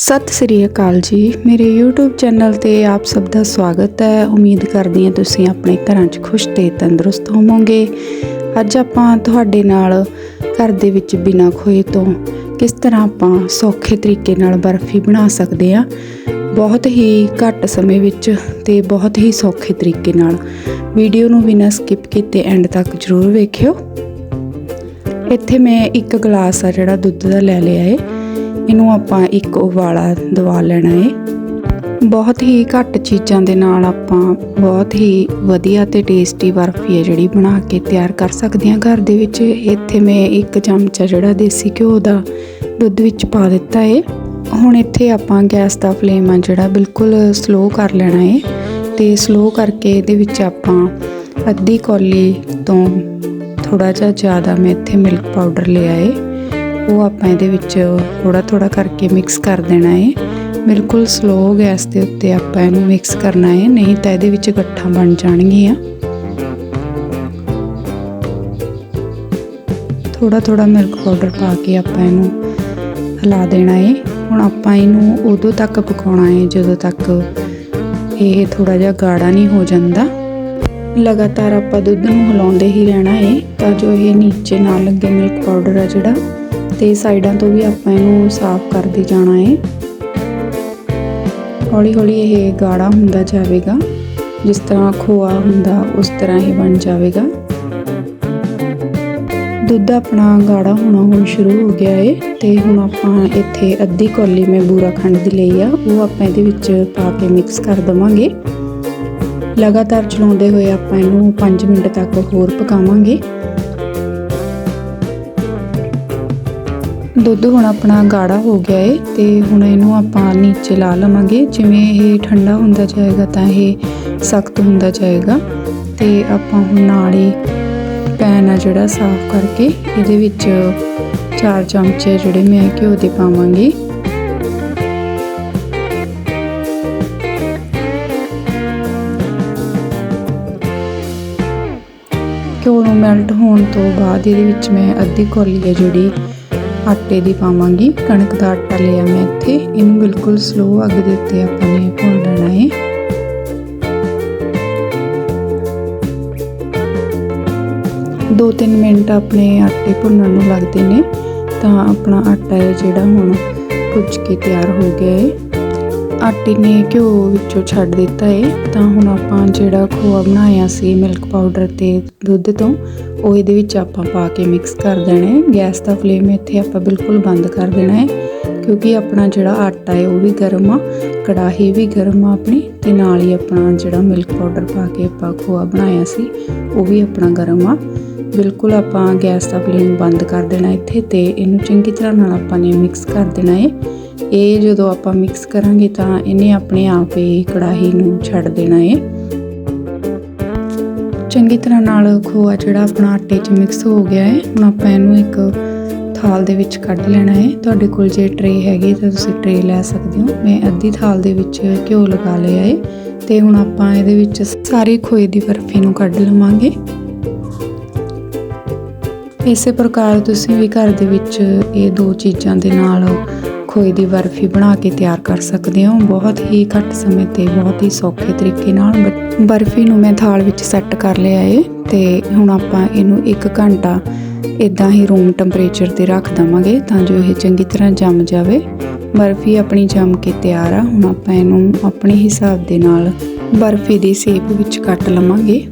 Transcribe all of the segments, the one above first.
ਸਤਿ ਸ੍ਰੀ ਅਕਾਲ ਜੀ। ਮੇਰੇ YouTube channel ਤੇ ਆਪ ਸਭ ਦਾ ਸਵਾਗਤ ਹੈ। ਉਮੀਦ ਕਰਦੀ ਹਾਂ ਤੁਸੀਂ ਆਪਣੇ ਘਰਾਂ 'ਚ ਖੁਸ਼ ਤੇ ਤੰਦਰੁਸਤ ਹੋਵੋਗੇ। ਅੱਜ ਆਪਾਂ ਤੁਹਾਡੇ ਨਾਲ ਘਰ ਦੇ ਵਿੱਚ ਬਿਨਾਂ ਖੋਏ ਤੋਂ ਕਿਸ ਤਰ੍ਹਾਂ ਆਪਾਂ ਸੌਖੇ ਤਰੀਕੇ ਨਾਲ ਬਰਫੀ ਬਣਾ ਸਕਦੇ ਹਾਂ। ਬਹੁਤ ਹੀ ਘੱਟ ਸਮੇਂ ਵਿੱਚ ਤੇ ਬਹੁਤ ਹੀ ਸੌਖੇ ਤਰੀਕੇ ਨਾਲ। ਵੀਡੀਓ ਨੂੰ ਬਿਨਾਂ ਸਕਿਪ ਕੀਤੇ ਐਂਡ ਤੱਕ ਜ਼ਰੂਰ ਵੇਖਿਓ। ਇੱਥੇ ਮੈਂ ਇੱਕ ਗਲਾਸ ਆ ਜਿਹੜਾ ਦੁੱਧ ਦਾ ਲੈ ਲਿਆ ਏ। ਇਹਨੂੰ ਆਪਾਂ ਇੱਕ ਉਬਾਲਾ ਦਵਾ ਲੈਣਾ ਏ। ਬਹੁਤ ਹੀ ਘੱਟ ਚੀਜ਼ਾਂ ਦੇ ਨਾਲ ਆਪਾਂ ਬਹੁਤ ਹੀ ਵਧੀਆ ਤੇ ਟੇਸਟੀ ਬਰਫੀ ਹੈ ਜਿਹੜੀ ਬਣਾ ਕੇ ਤਿਆਰ ਕਰ ਸਕਦੇ ਹਾਂ ਘਰ ਦੇ ਵਿੱਚ। ਇੱਥੇ ਮੈਂ ਇੱਕ ਚਮਚਾ ਜਿਹੜਾ ਦੇਸੀ ਘਿਓ ਦਾ ਦੁੱਧ ਵਿੱਚ ਪਾ ਦਿੱਤਾ ਏ। ਹੁਣ ਇੱਥੇ ਆਪਾਂ ਗੈਸ ਦਾ ਫਲੇਮ ਆ ਜਿਹੜਾ ਬਿਲਕੁਲ ਸਲੋ ਕਰ ਲੈਣਾ ਏ। ਤੇ ਸਲੋ ਕਰਕੇ ਇਹਦੇ ਵਿੱਚ ਆਪਾਂ ਅੱਧੀ ਕੌਲੀ ਤੋਂ ਥੋੜਾ ਜਿਹਾ ਜ਼ਿਆਦਾ ਮੈਂ ਇੱਥੇ ਮਿਲਕ ਪਾਊਡਰ ਲਿਆ ਏ। ਉਹ ਆਪਾਂ ਇਹਦੇ ਵਿੱਚ ਥੋੜਾ ਥੋੜਾ ਕਰਕੇ ਮਿਕਸ ਕਰ ਦੇਣਾ ਏ। ਬਿਲਕੁਲ ਸਲੋ ਗੈਸ ਦੇ ਉੱਤੇ ਆਪਾਂ ਇਹਨੂੰ ਮਿਕਸ ਕਰਨਾ ਏ। ਨਹੀਂ ਤਾਂ ਇਹਦੇ ਵਿੱਚ ਗੱਠਾਂ ਬਣ ਜਾਣਗੀਆਂ। ਥੋੜਾ ਥੋੜਾ ਮਿਲਕ ਪਾਊਡਰ ਪਾ ਕੇ ਆਪਾਂ ਇਹਨੂੰ ਹਿਲਾ ਦੇਣਾ ਏ। ਹੁਣ ਆਪਾਂ ਇਹਨੂੰ ਉਦੋਂ ਤੱਕ ਪਕਾਉਣਾ ਹੈ ਜਦੋਂ ਤੱਕ ਇਹ ਥੋੜਾ ਜਿਹਾ ਗਾੜਾ ਨਹੀਂ ਹੋ ਜਾਂਦਾ। ਲਗਾਤਾਰ ਆਪਾਂ ਦੁੱਧ ਨੂੰ ਹਿਲਾਉਂਦੇ ਹੀ ਰਹਿਣਾ ਏ, ਤਾਂ ਜੋ ਇਹ ਨੀਚੇ ਨਾ ਲੱਗੇ ਮਿਲਕ ਪਾਊਡਰ ਆ ਜਿਹੜਾ। ਤੇ ਸਾਈਡਾਂ ਤੋਂ ਵੀ ਆਪਾਂ ਇਹਨੂੰ ਸਾਫ਼ ਕਰਦੇ ਜਾਣਾ ਏ। ਹੌਲੀ ਹੌਲੀ ਇਹ ਗਾੜਾ ਹੁੰਦਾ ਜਾਵੇਗਾ। ਜਿਸ ਤਰ੍ਹਾਂ ਖੋਆ ਹੁੰਦਾ, ਉਸ ਤਰ੍ਹਾਂ ਹੀ ਬਣ ਜਾਵੇਗਾ। ਦੁੱਧ ਆਪਣਾ ਗਾੜਾ ਹੋਣਾ ਹੁਣ ਸ਼ੁਰੂ ਹੋ ਗਿਆ ਏ ਤੇ ਹੁਣ ਆਪਾਂ ਇੱਥੇ ਅੱਧੀ ਕੌਲੀ ਮੈਂ ਬੂਰਾ ਖੰਡ ਦੀ ਲਈ ਆ, ਉਹ ਆਪਾਂ ਇਹਦੇ ਵਿੱਚ ਪਾ ਕੇ ਮਿਕਸ ਕਰ ਦਵਾਂਗੇ। ਲਗਾਤਾਰ ਚਲਾਉਂਦੇ ਹੋਏ ਆਪਾਂ ਇਹਨੂੰ 5 ਮਿੰਟ ਤੱਕ ਹੋਰ ਪਕਾਵਾਂਗੇ। ਦੁੱਧ ਹੁਣ ਆਪਣਾ ਗਾੜਾ ਹੋ ਗਿਆ ਏ ਤੇ ਹੁਣ ਇਹਨੂੰ ਆਪਾਂ ਨੀਚੇ ਲਾ ਲਵਾਂਗੇ। ਜਿਵੇਂ ਇਹ ਠੰਡਾ ਹੁੰਦਾ ਜਾਏਗਾ ਤਾਂ ਇਹ ਸਖਤ ਹੁੰਦਾ ਜਾਏਗਾ। ਤੇ ਆਪਾਂ ਹੁਣ ਨਾਲ ਹੀ ਪੈਨ ਆ ਜਿਹੜਾ ਸਾਫ਼ ਕਰਕੇ ਇਹਦੇ ਵਿੱਚ ਚਾਰ ਚਮਚੇ ਜਿਹੜੇ ਮੈਂ ਘਿਓ ਦੇ ਪਾਵਾਂਗੀ। ਘਿਓ ਨੂੰ ਮੈਲਟ ਹੋਣ ਤੋਂ ਬਾਅਦ ਇਹਦੇ ਵਿੱਚ ਮੈਂ ਅੱਧੀ ਕੌਲੀ ਹੈ ਜਿਹੜੀ ਆਟੇ ਦੀ ਪਾਵਾਂਗੀ। ਕਣਕ ਦਾ ਆਟਾ ਲਿਆ ਮੈਂ ਇੱਥੇ। ਇਹਨੂੰ ਬਿਲਕੁਲ ਸਲੋ ਅੱਗ ਦੇ ਉੱਤੇ ਆਪਾਂ ਨੇ ਭੁੰਨ ਲੈਣਾ ਹੈ ਦੋ ਤਿੰਨ ਮਿੰਟ ਆਪਣੇ ਆਟੇ ਭੁੰਨਣ ਨੂੰ ਲੱਗਦੇ ਨੇ, ਤਾਂ ਆਪਣਾ ਆਟਾ ਹੈ ਜਿਹੜਾ ਹੁਣ ਭੁੱਜ ਕੇ ਤਿਆਰ ਹੋ ਗਿਆ ਹੈ ਆਟੇ ਨੇ ਘਿਓ ਵਿੱਚੋਂ ਛੱਡ ਦਿੱਤਾ ਹੈ ਤਾਂ ਹੁਣ ਆਪਾਂ ਜਿਹੜਾ ਖੋਆ ਬਣਾਇਆ ਸੀ ਮਿਲਕ ਪਾਊਡਰ ਤੇ ਦੁੱਧ ਤੋਂ, ਉਹ ਇਹਦੇ ਵਿੱਚ ਆਪਾਂ ਪਾ ਕੇ ਮਿਕਸ ਕਰ ਦੇਣਾ ਹੈ ਗੈਸ ਦਾ ਫਲੇਮ ਇੱਥੇ ਆਪਾਂ ਬਿਲਕੁਲ ਬੰਦ ਕਰ ਦੇਣਾ ਹੈ ਕਿਉਂਕਿ ਆਪਣਾ ਜਿਹੜਾ ਆਟਾ ਹੈ ਉਹ ਵੀ ਗਰਮ ਆ, ਕੜਾਹੀ ਵੀ ਗਰਮ ਆ ਆਪਣੀ, ਤੇ ਨਾਲ ਹੀ ਆਪਣਾ ਜਿਹੜਾ ਮਿਲਕ ਪਾਊਡਰ ਪਾ ਕੇ ਆਪਾਂ ਖੋਆ ਬਣਾਇਆ ਸੀ, ਉਹ ਵੀ ਆਪਣਾ ਗਰਮ ਆ। ਬਿਲਕੁਲ ਆਪਾਂ ਗੈਸ ਦਾ ਫਲੇਮ ਬੰਦ ਕਰ ਦੇਣਾ ਇੱਥੇ ਤੇ ਇਹਨੂੰ ਚੰਗੀ ਤਰ੍ਹਾਂ ਨਾਲ ਆਪਾਂ ਨੇ ਮਿਕਸ ਕਰ ਦੇਣਾ ਹੈ ਇਹ ਜਦੋਂ ਆਪਾਂ ਮਿਕਸ ਕਰਾਂਗੇ ਤਾਂ ਇਹਨੇ ਆਪਣੇ ਆਪ ਹੀ ਕੜਾਹੀ ਨੂੰ ਛੱਡ ਦੇਣਾ ਹੈ ਚੰਗੀ ਤਰ੍ਹਾਂ ਨਾਲ ਖੋਆ ਜਿਹੜਾ ਆਪਣਾ ਆਟੇ 'ਚ ਮਿਕਸ ਹੋ ਗਿਆ ਹੈ ਹੁਣ ਆਪਾਂ ਇਹਨੂੰ ਇੱਕ ਥਾਲ ਦੇ ਵਿੱਚ ਕੱਢ ਲੈਣਾ ਹੈ ਤੁਹਾਡੇ ਕੋਲ ਜੇ ਟਰੇ ਹੈਗੀ ਤਾਂ ਤੁਸੀਂ ਟਰੇ ਲੈ ਸਕਦੇ ਹੋ। ਮੈਂ ਅੱਧੀ ਥਾਲ ਦੇ ਵਿੱਚ ਘਿਓ ਲਗਾ ਲਿਆ ਹੈ ਤੇ ਹੁਣ ਆਪਾਂ ਇਹਦੇ ਵਿੱਚ ਸਾਰੀ ਖੋਏ ਦੀ ਬਰਫੀ ਨੂੰ ਕੱਢ ਲਵਾਂਗੇ। ਇਸੇ ਪ੍ਰਕਾਰ ਤੁਸੀਂ ਵੀ ਘਰ ਦੇ ਵਿੱਚ ਇਹ ਦੋ ਚੀਜ਼ਾਂ ਦੇ ਨਾਲ ਖੋਏ ਦੀ ਬਰਫੀ ਬਣਾ ਕੇ ਤਿਆਰ ਕਰ ਸਕਦੇ ਹੋ। ਬਹੁਤ ਹੀ ਘੱਟ ਸਮੇਂ ਤੇ, ਬਹੁਤ ਹੀ ਸੌਖੇ ਤਰੀਕੇ ਨਾਲ ਬਰਫੀ ਨੂੰ ਮੈਂ ਥਾਲ ਵਿੱਚ ਸੈੱਟ ਕਰ ਲਿਆ ਏ ਤੇ ਹੁਣ ਆਪਾਂ ਇਹਨੂੰ 1 ਘੰਟਾ ਇਦਾਂ ਹੀ ਰੂਮ ਟੈਂਪਰੇਚਰ ਤੇ ਰੱਖ ਦਵਾਂਗੇ ਤਾਂ ਜੋ ਇਹ ਚੰਗੀ ਤਰ੍ਹਾਂ ਜੰਮ ਜਾਵੇ। ਬਰਫੀ ਆਪਣੀ ਜੰਮ ਕੇ ਤਿਆਰ ਆ। ਹੁਣ ਆਪਾਂ ਇਹਨੂੰ ਆਪਣੇ ਹਿਸਾਬ ਦੇ ਨਾਲ ਬਰਫੀ ਦੀ ਸ਼ੇਪ ਵਿੱਚ ਕੱਟ ਲਵਾਂਗੇ।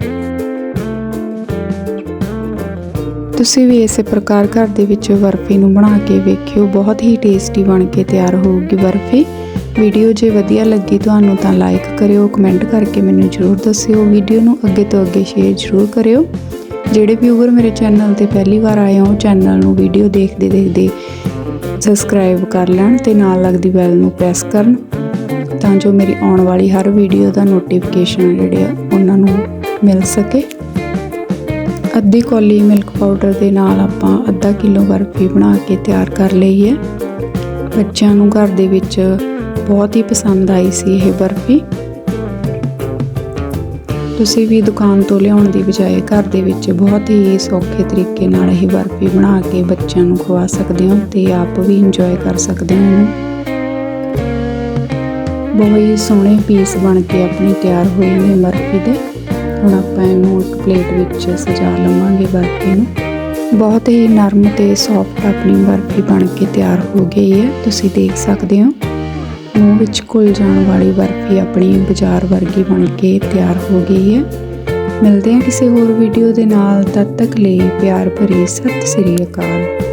ਤੁਸੀਂ ਵੀ ਇਸੇ ਪ੍ਰਕਾਰ ਘਰ ਦੇ ਵਿੱਚ ਬਰਫੀ ਨੂੰ ਬਣਾ ਕੇ ਵੇਖਿਓ। ਬਹੁਤ ਹੀ ਟੇਸਟੀ ਬਣ ਕੇ ਤਿਆਰ ਹੋਊਗੀ ਬਰਫੀ। ਵੀਡੀਓ ਜੇ ਵਧੀਆ ਲੱਗੀ ਤੁਹਾਨੂੰ ਤਾਂ ਲਾਈਕ ਕਰਿਓ ਕਮੈਂਟ ਕਰਕੇ ਮੈਨੂੰ ਜ਼ਰੂਰ ਦੱਸਿਓ। ਵੀਡੀਓ ਨੂੰ ਅੱਗੇ ਤੋਂ ਅੱਗੇ ਸ਼ੇਅਰ ਜ਼ਰੂਰ ਕਰਿਓ। ਜਿਹੜੇ ਵਿਊਅਰ ਮੇਰੇ ਚੈਨਲ ਤੇ ਪਹਿਲੀ ਵਾਰ ਆਏ ਹੋ ਚੈਨਲ ਨੂੰ ਵੀਡੀਓ ਦੇਖਦੇ ਦੇਖਦੇ ਸਬਸਕ੍ਰਾਈਬ ਕਰ ਲੈਣ ਤੇ ਨਾਲ ਲੱਗਦੀ ਬੈਲ ਨੂੰ ਪ੍ਰੈਸ ਕਰਨ ਤਾਂ ਜੋ ਮੇਰੀ ਆਉਣ ਵਾਲੀ ਹਰ ਵੀਡੀਓ ਦਾ ਨੋਟੀਫਿਕੇਸ਼ਨ ਜਿਹੜੇ ਆ, ਉਹਨਾਂ ਨੂੰ ਮਿਲ ਸਕੇ। ਅੱਧੀ ਕੌਲੀ ਮਿਲਕ ਪਾਊਡਰ ਦੇ ਨਾਲ ਆਪਾਂ ਅੱਧਾ ਕਿਲੋ ਬਰਫੀ ਬਣਾ ਕੇ ਤਿਆਰ ਕਰ ਲਈ ਹੈ। ਬੱਚਿਆਂ ਨੂੰ ਘਰ ਦੇ ਵਿੱਚ ਬਹੁਤ ਹੀ ਪਸੰਦ ਆਈ ਸੀ ਇਹ ਬਰਫੀ ਤੁਸੀਂ ਵੀ ਦੁਕਾਨ ਤੋਂ ਲਿਆਉਣ ਦੀ ਬਜਾਏ ਘਰ ਦੇ ਵਿੱਚ ਬਹੁਤ ਹੀ ਸੌਖੇ ਤਰੀਕੇ ਨਾਲ ਇਹ ਬਰਫੀ ਬਣਾ ਕੇ ਬੱਚਿਆਂ ਨੂੰ ਖਵਾ ਸਕਦੇ ਹੋ ਤੇ ਆਪ ਵੀ ਇੰਜੋਏ ਕਰ ਸਕਦੇ ਹੋ ਬਹੁਤ ਹੀ ਸੋਹਣੇ ਪੀਸ ਬਣ ਕੇ ਆਪਣੇ ਤਿਆਰ ਹੋਏ ਨੇ ਬਰਫੀ ਦੇ। ਹੁਣ ਆਪਾਂ ਇਹਨੂੰ ਇੱਕ ਪਲੇਟ ਵਿੱਚ ਸਜਾ ਲਵਾਂਗੇ ਬਰਫੀ ਨੂੰ। ਬਹੁਤ ਹੀ ਨਰਮ ਤੇ ਸੌਫਟ ਆਪਣੀ ਬਰਫੀ ਬਣ ਕੇ ਤਿਆਰ ਹੋ ਗਈ ਹੈ। ਤੁਸੀਂ ਦੇਖ ਸਕਦੇ ਹੋ, ਮੂੰਹ ਵਿੱਚ ਘੁਲ ਜਾਣ ਵਾਲੀ ਬਰਫੀ ਆਪਣੀ ਬਾਜ਼ਾਰ ਵਰਗੀ ਬਣ ਕੇ ਤਿਆਰ ਹੋ ਗਈ ਹੈ। ਮਿਲਦੇ ਹਾਂ ਕਿਸੇ ਹੋਰ ਵੀਡੀਓ ਦੇ ਨਾਲ। ਤਦ ਤੱਕ ਲਈ ਪਿਆਰ ਭਰੀ ਸਤਿ ਸ੍ਰੀ ਅਕਾਲ।